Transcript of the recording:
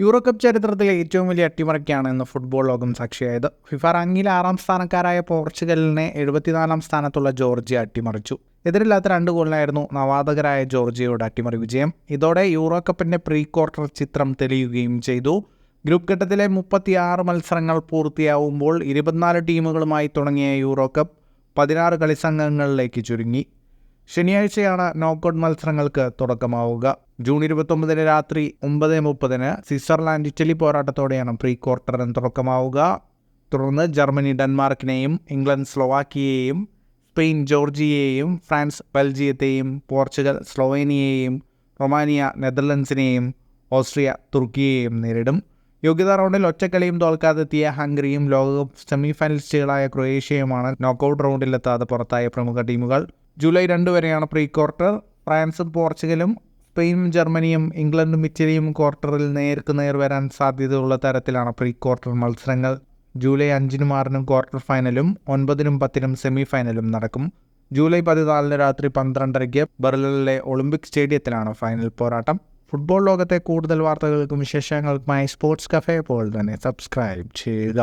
Euro cup ചരിത്രത്തിലെ ഏറ്റവും വലിയ അട്ടിമറിക്കാണ് ഇന്ന് ഫുട്ബോൾ ലോകം സാക്ഷിയായത്. ഫിഫ റാങ്കിലെ ആറാം സ്ഥാനക്കാരായ പോർച്ചുഗലിനെ എഴുപത്തിനാലാം സ്ഥാനത്തുള്ള ജോർജിയ അട്ടിമറിച്ചു. എതിരില്ലാത്ത രണ്ട് ഗോളിനായിരുന്നു നവാതകരായ ജോർജിയയുടെ അട്ടിമറി വിജയം. ഇതോടെ യൂറോ കപ്പിന്റെ പ്രീ ക്വാർട്ടർ ചിത്രം തെളിയുകയും ചെയ്തു. ഗ്രൂപ്പ് ഘട്ടത്തിലെ മുപ്പത്തിയാറ് മത്സരങ്ങൾ പൂർത്തിയാവുമ്പോൾ ഇരുപത്തിനാല് ടീമുകളുമായി തുടങ്ങിയ യൂറോകപ്പ് പതിനാറ് കളിസംഘങ്ങളിലേക്ക് ചുരുങ്ങി. ശനിയാഴ്ചയാണ് നോക്കൌട്ട് മത്സരങ്ങൾക്ക് തുടക്കമാവുക. ജൂൺ ഇരുപത്തൊമ്പതിന് രാത്രി ഒമ്പത് മുപ്പതിന് സ്വിറ്റ്സർലാൻഡ് ഇറ്റലി പോരാട്ടത്തോടെയാണ് പ്രീ ക്വാർട്ടറിന് തുടക്കമാവുക. തുടർന്ന് ജർമ്മനി ഡെൻമാർക്കിനെയും ഇംഗ്ലണ്ട് സ്ലോവാക്കിയെയും സ്പെയിൻ ജോർജിയയെയും ഫ്രാൻസ് ബെൽജിയത്തെയും പോർച്ചുഗൽ സ്ലോവേനിയയെയും റൊമാനിയ നെതർലൻഡ്സിനെയും ഓസ്ട്രിയ തുർക്കിയെയും നേരിടും. യോഗ്യതാ റൗണ്ടിൽ ഒറ്റക്കളിയും തോൽക്കാതെത്തിയ ഹംഗറിയും ലോകകപ്പ് സെമി ഫൈനലിസ്റ്റുകളായ ക്രൊയേഷ്യയുമാണ് നോക്കൌട്ട് റൗണ്ടിലെത്താതെ പുറത്തായ പ്രമുഖ ടീമുകൾ. ജൂലൈ രണ്ട് വരെയാണ് പ്രീ ക്വാർട്ടർ ഫ്രാൻസും പോർച്ചുഗലും സ്പെയിനും ജർമ്മനിയും ഇംഗ്ലണ്ടും ഇറ്റലിയും ക്വാർട്ടറിൽ നേർക്ക് നേർ വരാൻ സാധ്യതയുള്ള തരത്തിലാണ് പ്രീ ക്വാർട്ടർ മത്സരങ്ങൾ. ജൂലൈ അഞ്ചിനും ആറിനും ക്വാർട്ടർ ഫൈനലും ഒൻപതിനും പത്തിനും സെമി ഫൈനലും നടക്കും. ജൂലൈ പതിനാലിന് രാത്രി പന്ത്രണ്ടരയ്ക്ക് ബെർലിനിലെ ഒളിമ്പിക് സ്റ്റേഡിയത്തിലാണ് ഫൈനൽ പോരാട്ടം. ഫുട്ബോൾ ലോകത്തെ കൂടുതൽ വാർത്തകൾക്കും വിശേഷങ്ങൾക്കുമായി സ്പോർട്സ് കഫേ പോലെ തന്നെ സബ്സ്ക്രൈബ് ചെയ്യുക.